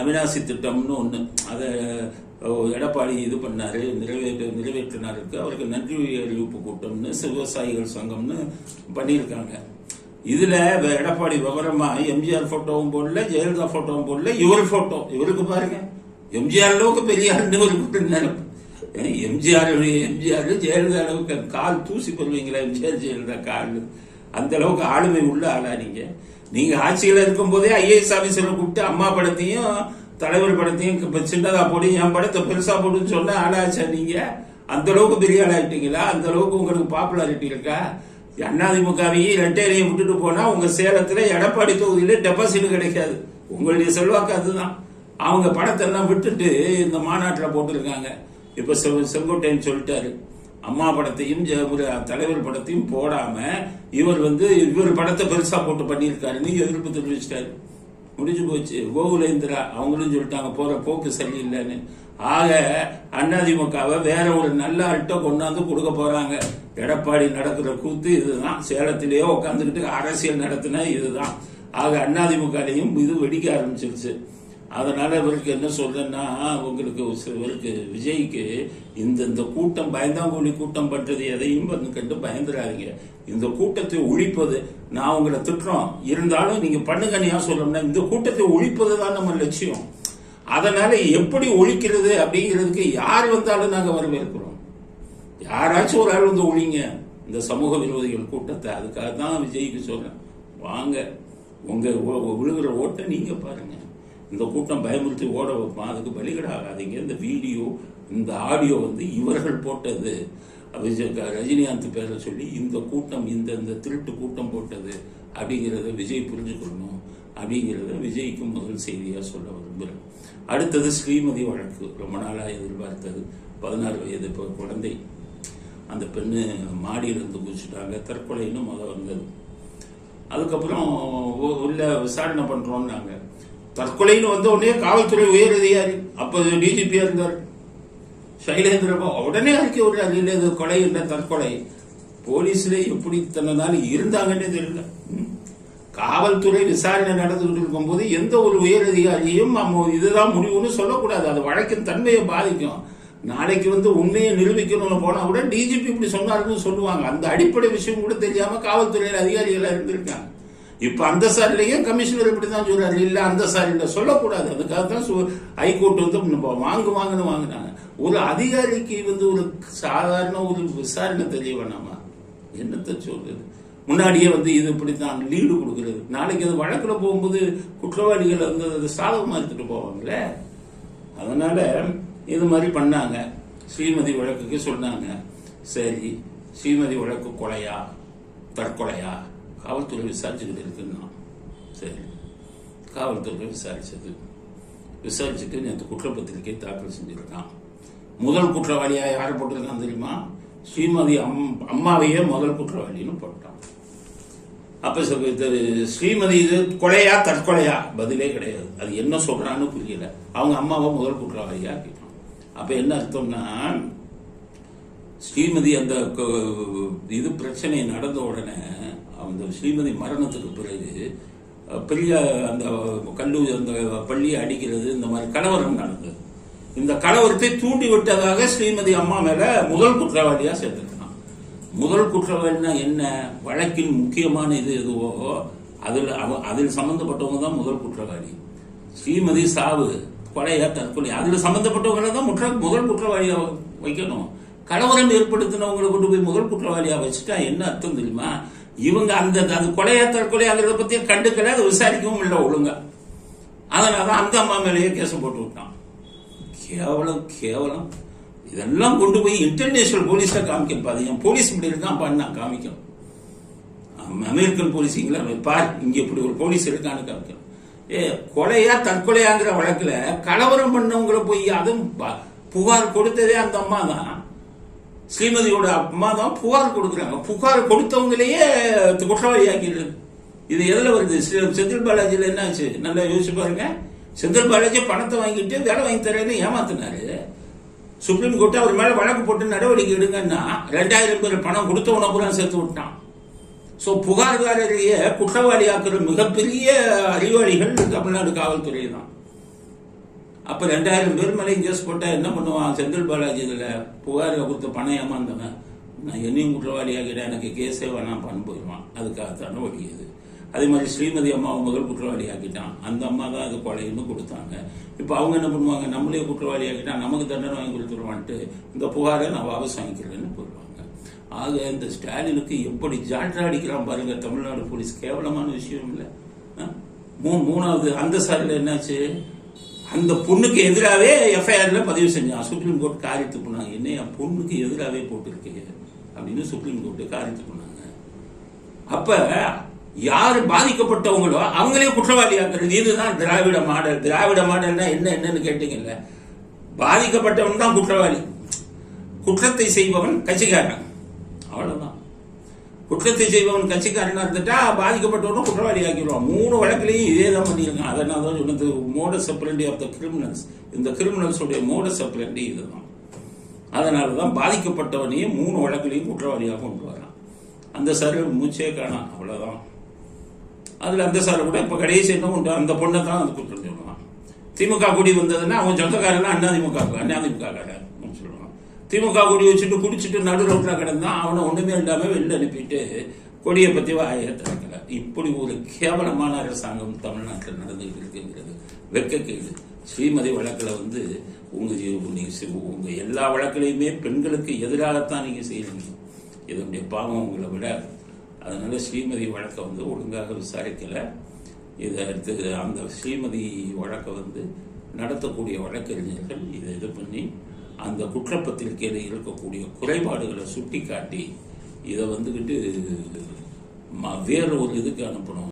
அவினாசி திட்டம்னு ஒன்று அதை எடப்பாடி இது பண்ணார் நிறைவேற்ற நிறைவேற்றினாருக்கு. அவருக்கு நன்றி அறிவிப்பு கூட்டம்னு விவசாயிகள் சங்கம்னு பண்ணியிருக்காங்க. இதில் எடப்பாடி விவரமாக எம்ஜிஆர் ஃபோட்டோவும் போடல ஜெயலலிதா ஃபோட்டோவும் போடல இவர் ஃபோட்டோ இவருக்கு பாருங்க. எம்ஜிஆர் அளவுக்கு பெரிய ஆளுன்னு இவருக்கு நினைப்பு ஏன் எம்ஜிஆர் எம்ஜிஆர் ஜெயலலிதா அளவுக்கு கால் தூசி போடுவீங்களா எம்ஜிஆர் ஜெயலலிதா கால் அந்த அளவுக்கு ஆளுமை உள்ள ஆளா நீங்கள் நீங்க ஆட்சியில இருக்கும் போதே ஐஏஎஸ் ஆபீசரை கூப்பிட்டு அம்மா படத்தையும் தலைவர் படத்தையும் இப்போ சின்னதா போடு என் படத்தை பெருசா போடுன்னு சொன்ன ஆளாச்சா நீங்க? அந்த அளவுக்கு பெரிய ஆளாயிட்டீங்களா அந்த அளவுக்கு உங்களுக்கு பாப்புலாரிட்டி இருக்கா? அதிமுகவையும் இரட்டையிலையும் விட்டுட்டு போனா உங்க சேலத்துல எடப்பாடி தொகுதியில டெபாசிட் கிடைக்காது. உங்களுடைய செல்வாக்கு அதுதான். அவங்க படத்தெல்லாம் விட்டுட்டு இந்த மாநாட்டில் போட்டிருக்காங்க. இப்ப செங்கோட்டைன்னு சொல்லிட்டாரு. அம்மா படத்தையும் ஒரு தலைவர் படத்தையும் போடாம இவர் வந்து இவர் படத்தை பெருசா போட்டு பண்ணியிருக்காருன்னு எதிர்ப்பு தெரிவிச்சிட்டாரு. முடிஞ்சு போச்சு. கோகுலேந்திரா அவங்களும் சொல்லிட்டாங்க போற போக்கு சரியில்லைன்னு. ஆக அதிமுகவை வேற ஒரு நல்ல ஆள்கிட்ட கொண்டாந்து கொடுக்க போறாங்க. எடப்பாடி நடக்கிற கூத்து இதுதான். சேலத்திலேயே உட்காந்துக்கிட்டு அரசியல் நடத்தின இதுதான். ஆக அதிமுகலையும் இது வெடிக்க ஆரம்பிச்சிருச்சு. அதனால இவருக்கு என்ன சொல்றேன்னா உங்களுக்கு இவருக்கு விஜய்க்கு இந்த இந்த கூட்டம் பயந்தாங்கோலி கூட்டம் பண்றது எதையும் வந்து கண்டு பயந்துடாதீங்க இந்த கூட்டத்தை ஒழிப்பது நான் உங்களை திட்டுறோம். இருந்தாலும் நீங்க பண்ணுங்கன்னு சொல்லணும்னா இந்த கூட்டத்தை ஒழிப்பது தான் நம்ம லட்சியம். அதனால எப்படி ஒழிக்கிறது அப்படிங்கிறதுக்கு யார் வந்தாலும் நாங்கள் வரவேற்கிறோம். யாராச்சும் ஒரு ஆள் வந்து ஒழிங்க. இந்த சமூக விரோதிகள் கூட்டத்தை அதுக்காக தான் விஜய்க்கு சொல்றேன். வாங்க உங்க விழுகிற ஓட்டை நீங்க பாருங்க. இந்த கூட்டம் பயமுறுத்தி ஓட வைப்பான் அதுக்கு பலிகடாகாதீங்க இந்த வீடியோ இந்த ஆடியோ வந்து இவர்கள் போட்டது. விஜய் ரஜினிகாந்த் பேரை சொல்லி இந்த கூட்டம் இந்த இந்த திருட்டு கூட்டம் போட்டது அப்படிங்கிறத விஜய் புரிஞ்சுக்கணும். அப்படிங்கிறத விஜய்க்கு முதல் செய்தியாக சொல்ல விரும்புகிறேன். அடுத்தது ஸ்ரீமதி வழக்கு. ரொம்ப நாளாக எதிர்பார்த்தது. பதினாறு வயது இப்போ குழந்தை. அந்த பெண்ணு மாடியிலிருந்து குதிச்சுட்டாங்க. தற்கொலைன்னு முதல் வந்தது. அதுக்கப்புறம் உள்ள விசாரணை பண்ணுறோம்னாங்க தற்கொலைன்னு வந்த உடனே காவல்துறை உயர் அதிகாரி அப்போ டிஜிபியா இருந்தார். சைலேந்திரபா உடனே அறிக்கை விடுறாரு இல்லை இது கொலை இல்லை தற்கொலை? போலீஸ்ல எப்படி இத்தனை நாள் இருந்தாங்கன்னே தெரியல. காவல்துறை விசாரணை நடந்துகிட்டு இருக்கும்போது எந்த ஒரு உயர் அதிகாரியும் நம்ம இதுதான் முடிவுன்னு சொல்லக்கூடாது. அது வழக்கின் தன்மையை பாதிக்கும். நாளைக்கு வந்து உண்மையை நிரூபிக்கணும்னு போனால் கூட டிஜிபி இப்படி சொன்னாருன்னு சொல்லுவாங்க. அந்த அடிப்படை விஷயம் கூட தெரியாமல் காவல்துறையில் அதிகாரிகளாக இருந்திருக்காங்க. இப்ப அந்த சாரிலையும் கமிஷனர் இப்படி தான் சொல்றாரு. இல்ல அந்த சாரில சொல்லக்கூடாது. அதுக்காக தான் சு- ஹைகோர்ட் வந்து நம்ம வாங்கு வாங்குன்னு வாங்கினாங்க. ஒரு அதிகாரிக்கு வந்து ஒரு சாதாரண ஒரு விசாரணை தெரிய வேணாமா? என்னத்தை சொல்றது? முன்னாடியே வந்து இது இப்படி தான் லீடு கொடுக்குறது. நாளைக்கு அது வழக்கில் போகும்போது குற்றவாளிகள் வந்து அது சாதகமாக எடுத்துட்டு போவாங்களே? அதனால இது மாதிரி பண்ணாங்க. ஸ்ரீமதி வழக்குக்கு சொன்னாங்க. சரி ஸ்ரீமதி வழக்கு கொலையா? தற்கொலையா? காவல்துறை விசாரிச்சுக்கிட்டு இருக்குன்னா சரி. காவல்துறை விசாரிச்சது. விசாரிச்சுட்டு நேற்று குற்றப்பத்திரிக்கை தாக்கல் செஞ்சிருக்கான். முதல் குற்றவாளியாக யார் போட்டிருக்கான் தெரியுமா? ஸ்ரீமதி அம்- அம்மாவையே முதல் குற்றவாளின்னு போட்டான். அப்போ இது ஸ்ரீமதி இது கொலையா தற்கொலையா? பதிலே கிடையாது. அது என்ன சொல்கிறான்னு புரியல. அவங்க அம்மாவை முதல் குற்றவாளியாக கேட்டான். அப்போ என்ன அர்த்தம்னா ஸ்ரீமதி அந்த இது பிரச்சனை நடந்த உடனே அந்த ஸ்ரீமதி மரணத்துக்கு பிறகு பெரிய அந்த கல்லூரி அந்த பள்ளியை அடிக்கிறது இந்த மாதிரி கலவரம் நடந்தது. இந்த கலவரத்தை தூண்டி விட்டதாக ஸ்ரீமதி அம்மா மேல முதல் குற்றவாளியா சேர்த்துக்கலாம் முதல் குற்றவாளினா என்ன? வழக்கின் முக்கியமான இது எதுவோ அதில் அதில் சம்பந்தப்பட்டவங்க தான் முதல் குற்றவாளி. ஸ்ரீமதி சாவு கொலையா தற்கொலை அதில் சம்பந்தப்பட்டவங்களை தான் முற்ற முதல் குற்றவாளியா வைக்கணும். கலவரம் ஏற்படுத்தினவங்களை கொண்டு போய் முதல் குற்றவாளியா வச்சுட்டா என்ன அர்த்தம் தெரியுமா? இவங்க அந்த அது கொலையா தற்கொலையாங்கிறத பத்தி கண்டுக்கல அதை விசாரிக்கவும் இல்லை ஒழுங்கா. அதனால அந்த அம்மா மேலேயே கேஸ் போட்டு விட்டான். கேவலம் கேவலம். இதெல்லாம் கொண்டு போய் இன்டர்நேஷனல் போலீஸ்ல காமிக்கணும் பாரு. என் போலீஸ் இப்படி இருக்கான் நான் காமிக்கணும். அமெரிக்கன் அமெரிக்கன் போலீஸுங்களா பார் இங்க இப்படி ஒரு போலீஸ் இருக்கான்னு காமிக்கணும். ஏ கொலையா தற்கொலையாங்கிற வழக்கில் கலவரம் பண்ணவங்களை போய் அதுவும் ப- புகார் கொடுத்ததே அந்த அம்மா தான் ஸ்ரீமதியோட அம்மா தான் புகார் கொடுக்குறாங்க. புகார் கொடுத்தவங்களையே குற்றவாளி ஆக்கிடுறது இது எதில் வருது? ஸ்ரீ- செந்தில் பாலாஜியில் என்ன ஆச்சு? நல்லா யோசிச்சு பாருங்க. செந்தில் பாலாஜி பணத்தை வாங்கிட்டு வேலை வாங்கி தரேன்னு ஏமாத்தினாரு. சுப்ரீம் கோர்ட்டு அவர் மேலே வழக்கு போட்டு நடவடிக்கை எடுங்கன்னா ரெண்டாயிரம் பேர் பணம் கொடுத்த பூரா சேர்த்து விட்டான். ஸோ புகார்தாரரையே குற்றவாளியாக்குற மிகப்பெரிய அறிவாளிகள் தமிழ்நாடு காவல்துறை தான். அப்ப ரெண்டாயிரம் பேர் மேலே கேஸ் போட்டா என்ன பண்ணுவான்? செந்தில் பாலாஜி இதில் புகாரில் கொடுத்த பணம் ஏமாந்தவன். நான் என்னையும் குற்றவாளியாகிறேன் எனக்கு கேஸே வேணாம்ப்பான்னு போயிடுவான். அதுக்காகத்தான வழியுது அதே மாதிரி ஸ்ரீமதி அம்மாவை முதல் குற்றவாளி ஆக்கிட்டான் அந்த அம்மா தான் அது கொலைன்னு கொடுத்தாங்க. இப்போ அவங்க என்ன பண்ணுவாங்க? நம்மளே குற்றவாளி ஆக்கிட்டா நமக்கு தண்டனை வாங்கி கொடுத்துருவான்ட்டு இந்த புகாரை நான் வாபஸ் வாங்கிக்கிறேன்னு போயிடுவாங்க ஆக இந்த ஸ்டாலினுக்கு எப்படி ஜால்ரா அடிக்கிறான் பாருங்க. தமிழ்நாடு போலீஸ் கேவலமான விஷயம் இல்லை. மூ- மூணாவது அந்த சாரில் என்னாச்சு? அந்த பொண்ணுக்கு எதிராகவே எஃப்ஐஆர்ல பதிவு செஞ்சான். சுப்ரீம் கோர்ட் காரியத்து பண்ணாங்க என்ன என் பொண்ணுக்கு எதிராகவே போட்டிருக்கீங்க அப்படின்னு சுப்ரீம் கோர்ட்டு காரியத்து பண்ணாங்க அப்ப யார் பாதிக்கப்பட்டவங்களோ அவங்களே குற்றவாளியாக்குறது. இதுதான் திராவிட மாடல். திராவிட மாடல்னா என்ன என்னன்னு கேட்டீங்கல்ல? பாதிக்கப்பட்டவன் தான் குற்றவாளி. குற்றத்தை செய்பவன் கட்சிக்காரன். அவ்வளவுதான். குற்றத்தை செய்பவன் கட்சிக்காரனா இருந்துட்டா பாதிக்கப்பட்டவனும் குற்றவாளி ஆக்கிடுவான் மூணு வழக்கிலையும் இதே தான் பண்ணியிருக்கான் அதனால தான் சொன்னது மோட அப்ரண்டி ஆஃப் த கிரிமினல்ஸ் இந்த கிரிமினல்ஸுடைய மோட அப்ரண்டி இதுதான். அதனால தான் பாதிக்கப்பட்டவனையும் மூணு வழக்கிலையும் குற்றவாளியாக கொண்டு வரான். அந்த சார் மூச்சே காணாம் அவ்வளோதான் அதில் அந்த சார் கூட இப்போ கடைசி என்ன உண்டு அந்த பொண்ணை தான் அது குற்றம் சொல்லுவான். திமுக கூடி வந்ததுன்னா அவன் சொந்தக்காரன்? அண்ணா திமுக அண்ணா திமுக காரன். திமுக கொடி வச்சுட்டு குடிச்சிட்டு நடு ரோட்ல கிடந்தான் அவனை ஒண்ணுமே இல்லாம வெளில அனுப்பிட்டு கொடியை பத்தி வாயை திறக்கல. இப்படி ஒரு கேவலமான அரசாங்கம் தமிழ்நாட்டில் நடந்துகிட்டு இருக்குங்கிறது வெட்கக்கேடு ஸ்ரீமதி வழக்கில் வந்து உங்க நீங்கள் செ- உங்க எல்லா வழக்கிலையுமே பெண்களுக்கு எதிராகத்தான் நீங்க செய்யணும் இதனுடைய பாவம் உங்களை விட. அதனால ஸ்ரீமதி வழக்கை வந்து ஒழுங்காக விசாரிக்கல. இதை அடுத்து அந்த ஸ்ரீமதி வழக்கை வந்து நடத்தக்கூடிய வழக்கறிஞர்கள் இதை இது பண்ணி அந்த குற்றப்பத்திரிகையில் இருக்கக்கூடிய குறைபாடுகளை சுட்டி காட்டி இதை வந்துக்கிட்டு வேற ஒரு இதுக்கு அனுப்பணும்.